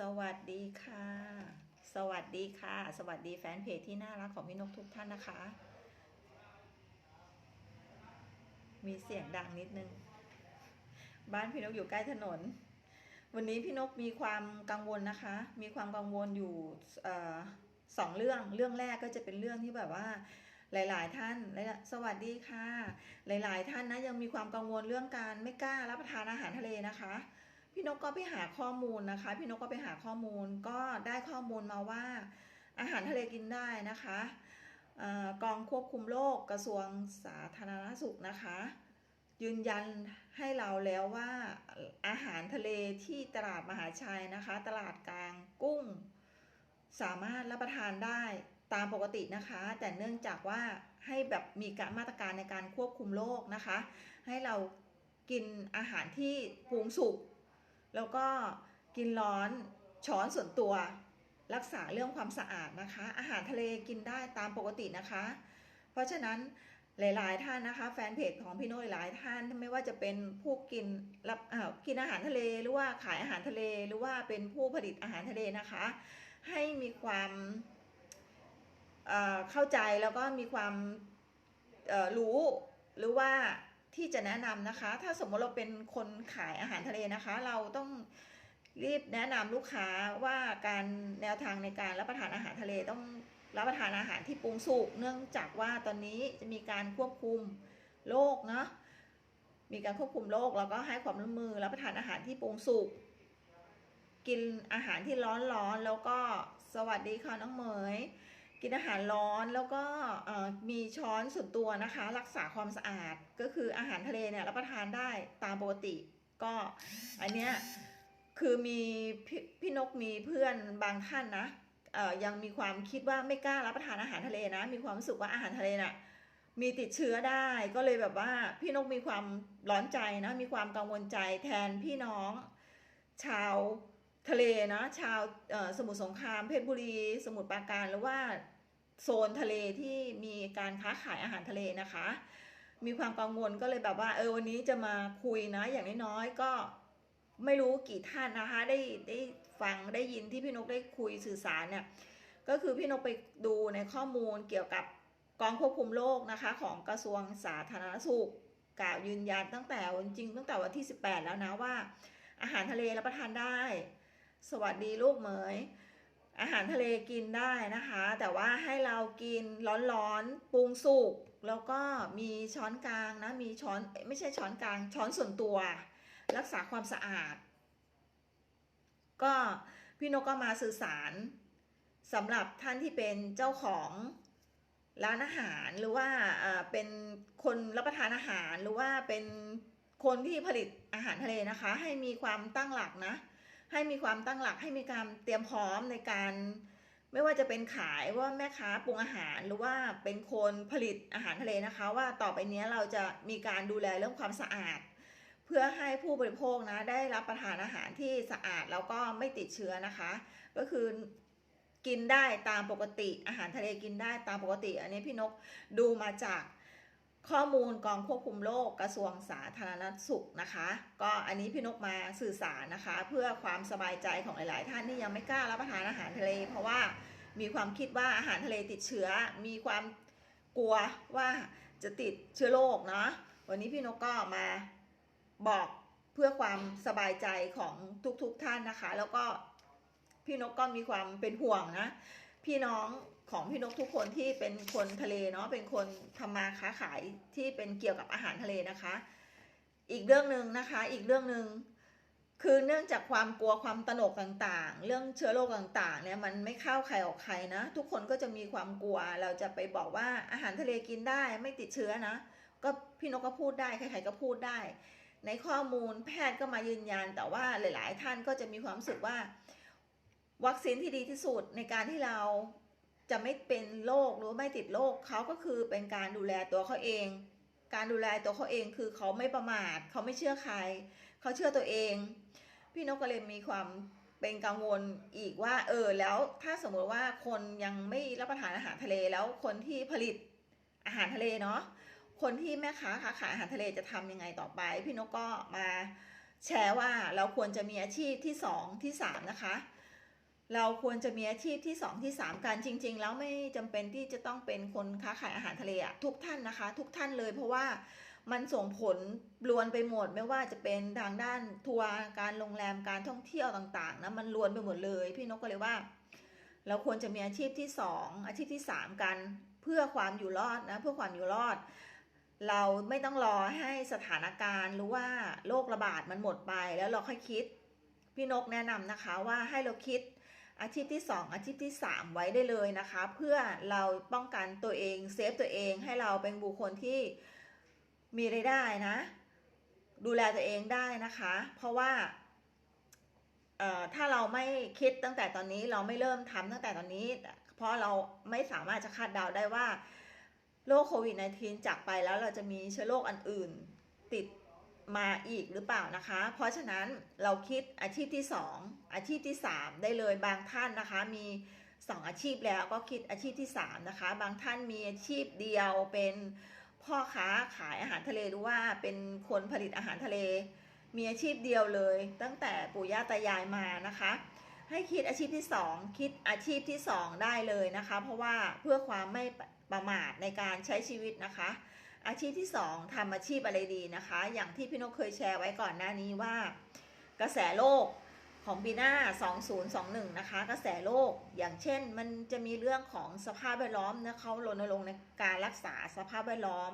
สวัสดีค่ะ สวัสดีค่ะ สวัสดีแฟนเพจที่น่ารักของพี่นกทุกท่านนะคะ มีเสียงดังนิดนึง บ้านพี่นกอยู่ใกล้ถนน วันนี้พี่นกมีความกังวลนะคะ มีความกังวลอยู่อสองเรื่อง เรื่องแรกก็จะเป็นเรื่องที่แบบว่าหลาย ๆ ท่าน สวัสดีค่ะ หลาย ๆ ท่านนะยังมีความกังวลเรื่องการไม่กล้ารับประทานอาหารทะเลนะคะ พี่นกก็ไปหาข้อมูลนะคะ พี่นกก็ไปหาข้อมูลก็ได้ข้อมูลมาว่า อาหารทะเลกินได้นะคะออกองควบคุมโรคกระทรวงสาธารณสุขนะคะ ยืนยันให้เราแล้วว่าอาหารทะเลที่ตลาดมหาชัยนะคะ ตลาดกลางกุ้ง สามารถรับประทานได้ตามปกตินะคะ แต่เนื่องจากว่าให้แบบมีการมาตรการในการควบคุมโรคนะคะ ให้เรากินอาหารที่ปรุงสุก แล้วก็กินร้อนช้อนส่วนตัว รักษาเรื่องความสะอาดนะคะ อาหารทะเลกินได้ตามปกตินะคะ เพราะฉะนั้นหลายๆ ท่านนะคะ แฟนเพจของพี่โน้ตหลายท่านไม่ว่าจะเป็นผู้กินรับกินอาหารทะเลหรือว่าขายอาหารทะเลหรือว่าเป็นผู้ผลิตอาหารทะเลนะคะ ให้มีความเอ่อเข้าใจแล้วก็มีความรู้หรือว่า ที่จะแนะนำนะคะ ถ้าสมมติเราเป็นคนขายอาหารทะเลนะคะ เราต้องรีบแนะนำลูกค้าว่าการแนวทางในการรับประทานอาหารทะเลต้องรับประทานอาหารที่ปรุงสุกเนื่องจากว่าตอนนี้จะมีการควบคุมโรคเนาะมีการควบคุมโรคแล้วก็ให้ความร่วมมือรับประทานอาหารที่ปรุงสุกกินอาหารที่ร้อนร้อนๆแล้วก็สวัสดีค่ะน้องเหมย กินอาหารร้อนแล้วก็มีช้อนส่วนตัวนะคะ รักษาความสะอาดก็คืออาหารทะเลเนี่ยรับประทานได้ตามปกติ ก็อันเนี้ยคือมีพพี่นกมีเพื่อนบางท่านนะยังมีความคิดว่าไม่กล้ารับประทานอาหารทะเลนะ มีความรู้สึกว่าอาหารทะเลน่ะมีติดเชื้อได้ก็เลยแบบว่าพี่นกมีความร้อนใจนะมีความกังวลใจแทนพี่น้อง ชาวทะเลนะ ชาวสมุทรสงครามเพชรบุรี สมุทรปราการหรือว่า โซนทะเลที่มีการค้าขายอาหารทะเลนะคะ มีความกังวลก็เลยแบบว่าเออวันนี้จะมาคุยนะ อย่างน้อยๆก็ไม่รู้กี่ท่านนะคะ ได้ได้ฟังได้ยินที่พี่นกได้คุยสื่อสารเนี่ยก็คือพี่นกไปดูในข้อมูลเกี่ยวกับกองควบคุมโรคนะคะ ของกระทรวงสาธารณสุขกล่าวยืนยันตั้งแต่วันจริงตั้งแต่วันที่ 18 แล้วนะว่า อาหารทะเลรับประทานได้ สวัสดีลูกเหมย อาหารทะเลกินได้นะคะ แต่ว่าให้เรากินร้อนๆปรุงสุกแล้วก็มีช้อนกลางนะ มีช้อนไม่ใช่ช้อนกลาง ช้อนส่วนตัว รักษาความสะอาด ก็พี่นกก็มาสื่อสารสำหรับท่านที่เป็นเจ้าของร้านอาหารหรือว่าเป็นคนรับประทานอาหารหรือว่าเป็นคนที่ผลิตอาหารทะเลนะคะ ให้มีความตั้งหลักนะ ให้มีความตั้งหลักให้มีการเตรียมพร้อมในการ ไม่ว่าจะเป็นขายว่าแม่ค้าปรุงอาหารหรือว่าเป็นคนผลิตอาหารทะเลนะคะ ว่าต่อไปนี้เราจะมีการดูแลเรื่องความสะอาด เพื่อให้ผู้บริโภคนะได้รับประทานอาหารที่สะอาดแล้วก็ไม่ติดเชื้อนะคะ ก็คือกินได้ตามปกติอาหารทะเลกินได้ตามปกติ อันนี้พี่นกดูมาจาก ข้อมูลกองควบคุมโรคกระทรวงสาธารณสุขนะคะ ก็อันนี้พี่นกมาสื่อสารนะคะ เพื่อความสบายใจของหลายๆ ท่านที่ยังไม่กล้ารับประทานอาหารทะเล เพราะว่ามีความคิดว่าอาหารทะเลติดเชื้อ มีความกลัวว่าจะติดเชื้อโรคเนาะวันนี้พี่นกก็มาบอกเพื่อความสบายใจของทุกๆท่านนะคะ แล้วก็พี่นกก็มีความเป็นห่วงนะ พี่น้อง ของพี่นกทุกคนที่เป็นคนทะเลเนาะเป็นคนทำมาค้าขายที่เป็นเกี่ยวกับอาหารทะเลนะคะ อีกเรื่องหนึ่งนะคะ อีกเรื่องหนึ่งคือเนื่องจากความกลัวความตนกต่างๆ เรื่องเชื้อโรคต่างๆเนี่ยมันไม่เข้าใครออกใครนะ ทุกคนก็จะมีความกลัว เราจะไปบอกว่าอาหารทะเลกินได้ไม่ติดเชื้อนะ ก็พี่นกก็พูดได้ใครๆก็พูดได้ ในข้อมูลแพทย์ก็มายืนยัน แต่ว่าหลาย ๆ ท่านก็จะมีความรู้สึกว่า วัคซีนที่ดีที่สุดในการที่เรา จะไม่เป็นโรคหรือไม่ติดโรคเขาก็คือเป็นการดูแลตัวเขาเอง การดูแลตัวเขาเองคือเขาไม่ประมาทเขาไม่เชื่อใคร เขาเชื่อตัวเอง พี่นกก็เลยมีความเป็นกังวลอีกว่าเออแล้วถ้าสมมติว่าคนยังไม่รับประทานอาหารทะเลแล้วคนที่ผลิตอาหารทะเลเนาะคนที่แม่ค้าค้าขายอาหารทะเลจะทำยังไงต่อไป พี่นกก็มาแชร์ว่าเราควรจะมีอาชีพที่สองที่สามนะคะ เราควรจะมีอาชีพที่สองที่สามกันจริง ๆ แล้วไม่จำเป็นที่จะต้องเป็นคนค้าขายอาหารทะเลอะทุกท่านนะคะ ทุกท่านเลยเพราะว่ามันส่งผลรวนไปหมดไม่ว่าจะเป็นทางด้านทัวร์การโรงแรมการท่องเที่ยวต่างๆนะมันรวนไปหมดเลย พี่นกก็เลยว่า เราควรจะมีอาชีพที่สองอาชีพที่สามกันเพื่อความอยู่รอดนะเพื่อความอยู่รอด เราไม่ต้องรอให้สถานการณ์หรือว่าโรคระบาดมันหมดไปแล้วเราค่อยคิด พี่นกแนะนำนะคะว่าให้เราคิด อาชีพที่ 2 อาชีพที่ 3 ไว้ได้เลยนะคะ เพื่อเราป้องกันตัวเองเซฟตัวเองให้เราเป็นบุคคลที่มีรายได้นะ ดูแลตัวเองได้นะคะ เพราะว่าถ้าเราไม่คิดตั้งแต่ตอนนี้เราไม่เริ่มทำตั้งแต่ตอนนี้ เพราะเราไม่สามารถจะคาดเดาได้ว่าโรคโควิด -19 จากไปแล้วเราจะมีเชื้อโรคอันอื่น ติด มาอีกหรือเปล่านะคะ เพราะฉะนั้นเราคิดอาชีพที่ 2 อาชีพที่ 3 ได้เลยบางท่านนะคะ มี 2 อาชีพแล้วก็คิดอาชีพที่ 3 นะคะ บางท่านมีอาชีพเดียวเป็นพ่อค้าขายอาหารทะเลหรือว่าเป็นคนผลิตอาหารทะเล มีอาชีพเดียวเลย ตั้งแต่ปู่ย่าตายายมานะคะ ให้คิดอาชีพที่ 2 คิดอาชีพที่ 2 ได้เลยนะคะ เพราะว่าเพื่อความไม่ประมาทในการใช้ชีวิตนะคะ อาชีพที่ 2ทำอาชีพอะไรดีนะคะ อย่างที่พี่นกเคยแชร์ไว้ก่อนหน้านี้ว่า กระแสโลกของปีหน้า 2021 นะคะ กระแสโลก อย่างเช่น มันจะมีเรื่องของสภาพแวดล้อมนะเขารณรงค์ในการรักษาสภาพแวดล้อม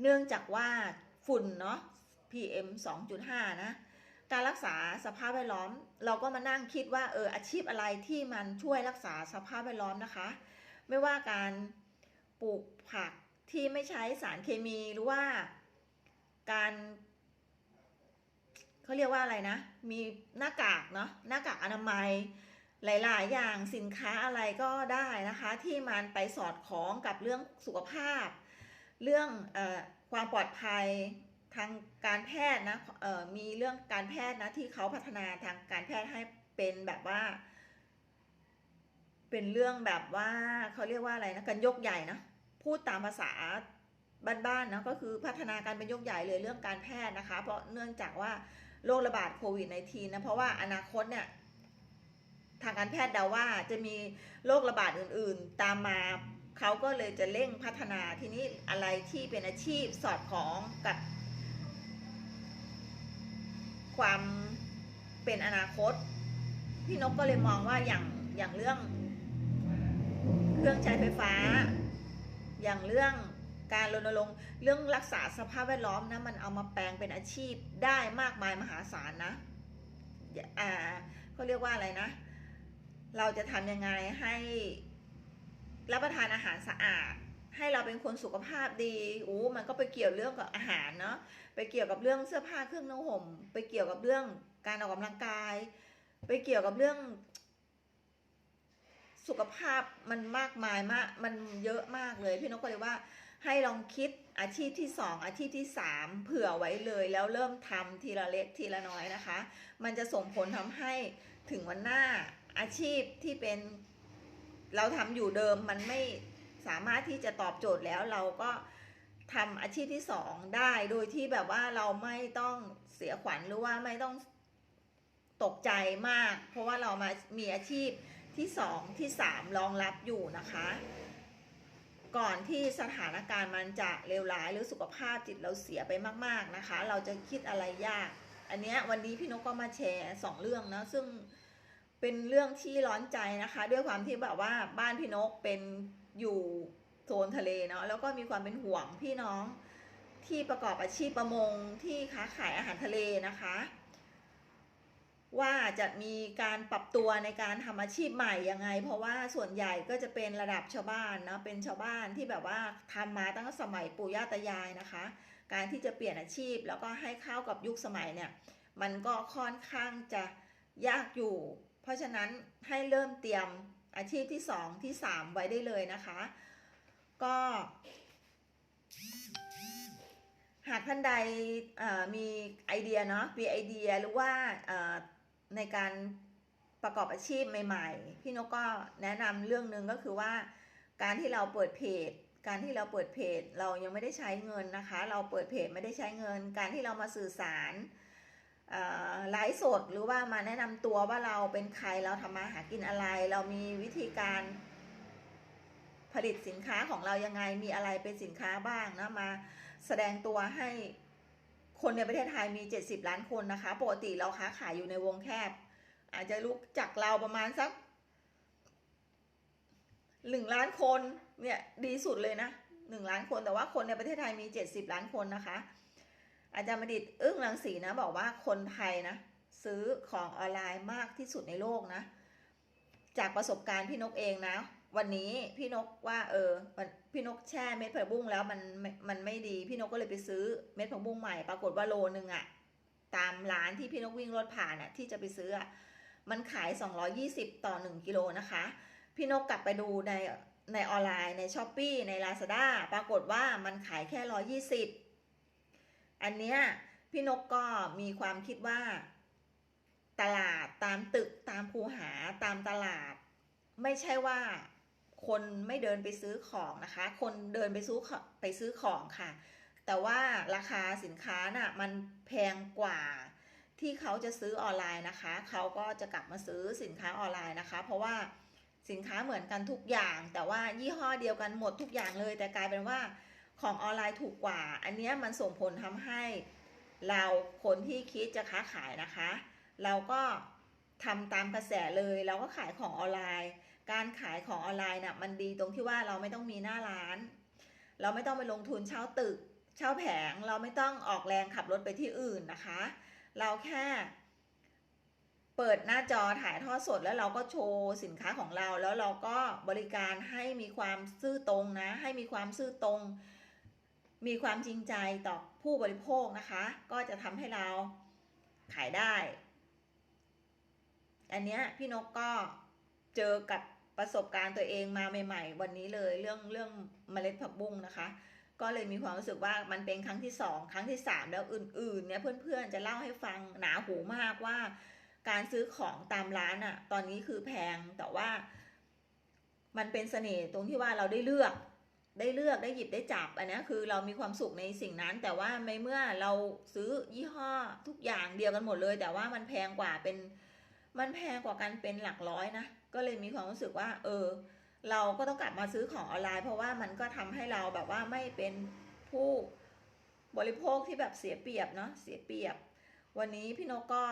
เนื่องจากว่าฝุ่นเนาะ PM 2.5 นะ การรักษาสภาพแวดล้อม เราก็มานั่งคิดว่าเอออาชีพอะไรที่มันช่วยรักษาสภาพแวดล้อมนะคะ ไม่ว่าการปลูกผัก ที่ไม่ใช้สารเคมีหรือว่าการเขาเรียกว่าอะไรนะ มีหน้ากากเนาะหน้ากากอนามัยหลาย ๆ อย่างสินค้าอะไรก็ได้นะคะ ที่มันไปสอดคล้องกับเรื่องสุขภาพ เรื่องอความปลอดภัยทางการแพทย์นะมีเรื่องการแพทย์นะที่เขาพัฒนาทางการแพทย์ให้เป็นแบบว่า เป็นเรื่องแบบว่าเขาเรียกว่าอะไรนะกันยกใหญ่นะ พูดตามภาษาบ้านๆนะก็คือพัฒนาการเป็นยกใหญ่เลยเรื่องการแพทย์นะคะ เพราะเนื่องจากว่าโรคระบาดโควิด -19 นะเพราะว่าอนาคตเนี่ยทางการแพทย์เดาว่าจะมีโรคระบาดอื่นๆ ตามมาเขาก็เลยจะเร่งพัฒนาทีนี้อะไรที่เป็นอาชีพสอดคล้องกับ ความเป็นอนาคต พี่นกก็เลยมองว่าอย่างอย่างเรื่อง เครื่องใช้ไฟฟ้า อย่างเรื่องการรณรงค์เรื่องรักษาสภาพแวดล้อมนะมันเอามาแปลงเป็นอาชีพได้มากมายมหาศาลนะอ่าเขาเรียกว่าอะไรนะ เราจะทำยังไงให้รับประทานอาหารสะอาด ให้เราเป็นคนสุขภาพดีโอ้มันก็ไปเกี่ยวเรื่องกับอาหารเนาะไปเกี่ยวกับเรื่องเสื้อผ้าเครื่องนุ่งห่ม ไปเกี่ยวกับเรื่องการออกกำลังกาย ไปเกี่ยวกับเรื่อง สุขภาพมันมากมายมากมันเยอะมากเลย พี่นกก็เลยว่าให้ลองคิดอาชีพที่สองอาชีพที่สามเผื่อไว้เลยแล้วเริ่มทำทีละเล็กทีละน้อยนะคะ มันจะส่งผลทำให้ถึงวันหน้าอาชีพที่เป็นเราทำอยู่เดิมมันไม่สามารถที่จะตอบโจทย์แล้วเราก็ทำอาชีพที่สองได้โดยที่แบบว่าเราไม่ต้องเสียขวัญหรือว่าไม่ต้องตกใจมาก เพราะว่าเรามามีอาชีพ ที่สองที่สามรองรับอยู่นะคะ ก่อนที่สถานการณ์มันจะเลวร้ายหรือสุขภาพจิตเราเสียไปมาก ๆนะคะ เราจะคิดอะไรยาก อันเนี้ยวันนี้พี่นกก็มาแชร์สองเรื่องนะซึ่งเป็นเรื่องที่ร้อนใจนะคะ ด้วยความที่แบบว่าบ้านพี่นกเป็นอยู่โซนทะเลเนาะแล้วก็มีความเป็นห่วงพี่น้องที่ประกอบอาชีพประมงที่ค้าขายอาหารทะเลนะคะ ว่าจะมีการปรับตัวในการทำอาชีพใหม่ยังไง เพราะว่าส่วนใหญ่ก็จะเป็นระดับชาวบ้านนะเป็นชาวบ้านที่แบบว่าทำมาตั้งแต่สมัยปู่ย่าตายายนะคะ การที่จะเปลี่ยนอาชีพแล้วก็ให้เข้ากับยุคสมัยเนี่ยมันก็ค่อนข้างจะยากอยู่ เพราะฉะนั้นให้เริ่มเตรียมอาชีพที่สองที่สามไว้ได้เลยนะคะ ก็ หากท่านใดมีไอเดียเนาะมีไอเดียหรือว่า ในการประกอบอาชีพใหม่ ๆ พี่นกก็แนะนำเรื่องหนึ่งก็คือว่าการที่เราเปิดเพจ การที่เราเปิดเพจ เรายังไม่ได้ใช้เงินนะคะ เราเปิดเพจไม่ได้ใช้เงิน การที่เรามาสื่อสารไลฟ์สดหรือว่ามาแนะนำตัวว่าเราเป็นใครเราทำมาหากินอะไร เรามีวิธีการผลิตสินค้าของเรายังไงมีอะไรเป็นสินค้าบ้างนะมาแสดงตัวให้ คนในประเทศไทยมี 70 ล้านคนนะคะ ปกติเราค้าขายอยู่ในวงแคบ อาจจะรู้จักเราประมาณสักหนึ่งล้านคนเนี่ยดีสุดเลยนะหนึ่งล้านคนแต่ว่าคนในประเทศไทยมี 70 ล้านคนนะคะ อาจารย์มดิตอึ้งรังสีนะบอกว่าคนไทยนะซื้อของออนไลน์มากที่สุดในโลกนะ จากประสบการณ์พี่นกเองนะ วันนี้พี่นกว่าเออพี่นกแช่เม็ดผักบุ้งแล้วมันมันมันไม่ดีพี่นกก็เลยไปซื้อเม็ดผักบุ้งใหม่ปรากฏว่าโลนึงอะตามร้านที่พี่นกวิ่งรถผ่านอะที่จะไปซื้ออะมันขาย 220 ต่อ 1 กิโลนะคะ พี่นกกลับไปดูในในออนไลน์ในช้อปปีใน Lazada ปรากฏว่ามันขายแค่ 120 อันเนี้ยพี่นกก็มีความคิดว่า ตลาดตามตึกตามคูหาตามตลาด ไม่ใช่ว่า คนไม่เดินไปซื้อของนะคะ คนเดินไปซื้อไปซื้อของค่ะ แต่ว่าราคาสินค้าน่ะมันแพงกว่าที่เขาจะซื้อออนไลน์นะคะ เขาก็จะกลับมาซื้อสินค้าออนไลน์นะคะ เพราะว่าสินค้าเหมือนกันทุกอย่าง แต่ว่ายี่ห้อเดียวกันหมดทุกอย่างเลย แต่กลายเป็นว่าของออนไลน์ถูกกว่า อันนี้มันส่งผลทำให้เราคนที่คิดจะค้าขายนะคะ เราก็ทำตามกระแสเลย เราก็ขายของออนไลน์ การขายของออนไลน์น่ะมันดีตรงที่ว่าเราไม่ต้องมีหน้าร้าน เราไม่ต้องไปลงทุนเช่าตึก เช่าแผง เราไม่ต้องออกแรงขับรถไปที่อื่นนะคะ เราแค่ เปิดหน้าจอถ่ายทอดสดแล้วเราก็โชว์สินค้าของเรา แล้วเราก็บริการให้มีความซื่อตรงนะ ให้มีความซื่อตรง มีความจริงใจต่อผู้บริโภคนะคะ ก็จะทำให้เราขายได้ อันเนี้ยพี่นกก็เจอกับ ประสบการณ์ตัวเองมาใหม่ ๆ วันนี้เลยเรื่องเรื่องเมล็ดผักบุ้งนะคะ ก็เลยมีความรู้สึกว่ามันเป็นครั้งที่สองครั้งที่สามแล้วอื่นๆเนี่ยเพื่อนๆจะเล่าให้ฟังหนาหูมากว่า การซื้อของตามร้านอะตอนนี้คือแพงแต่ว่า มันเป็นเสน่ห์ตรงที่ว่าเราได้เลือกได้เลือกได้หยิบได้จับอันนี้คือเรามีความสุขในสิ่งนั้น แต่ว่าในเมื่อเราซื้อยี่ห้อทุกอย่างเดียวกันหมดเลย แต่ว่ามันแพงกว่าเป็น มันแพงกว่ากันเป็นหลักร้อยนะ ก็เลยมีความรู้สึกว่า เออ เราก็ต้องกลับมาซื้อของออนไลน์ เพราะว่ามันก็ทำให้เราแบบว่าไม่เป็นผู้บริโภคที่แบบเสียเปรียบเนาะเสียเปรียบ วันนี้พี่นกก็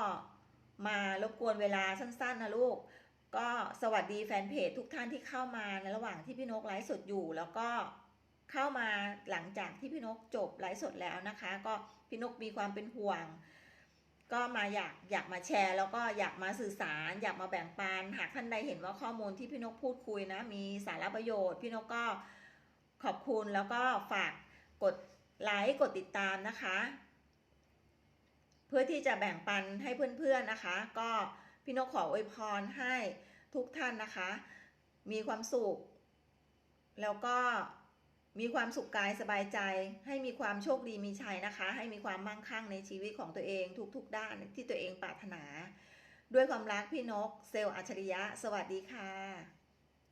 มารบกวนเวลาสั้นๆนะลูก ก็สวัสดีแฟนเพจทุกท่านที่เข้ามาในระหว่างที่พี่นกไลฟ์สดอยู่ แล้วก็เข้ามาหลังจากที่พี่นกจบไลฟ์สดแล้วนะคะ ก็พี่นกมีความเป็นห่วง ก็มาอยากอยากมาแชร์ แล้วก็อยากมาสื่อสาร อยากมาแบ่งปัน หากท่านใดเห็นว่าข้อมูลที่พี่นกพูดคุยนะ มีสาระประโยชน์ พี่นกก็ขอบคุณแล้วก็ฝากกดไลค์กดติดตามนะคะ เพื่อที่จะแบ่งปันให้เพื่อนๆนะคะ ก็พี่นกขออวยพรให้ทุกท่านนะคะ มีความสุข แล้วก็ มีความสุขกายสบายใจ ให้มีความโชคดีมีชัยนะคะ ให้มีความมั่งคั่งในชีวิตของตัวเองทุกๆ ด้านที่ตัวเองปรารถนา ด้วยความรักพี่นก เซลล์อัจฉริยะ สวัสดีค่ะ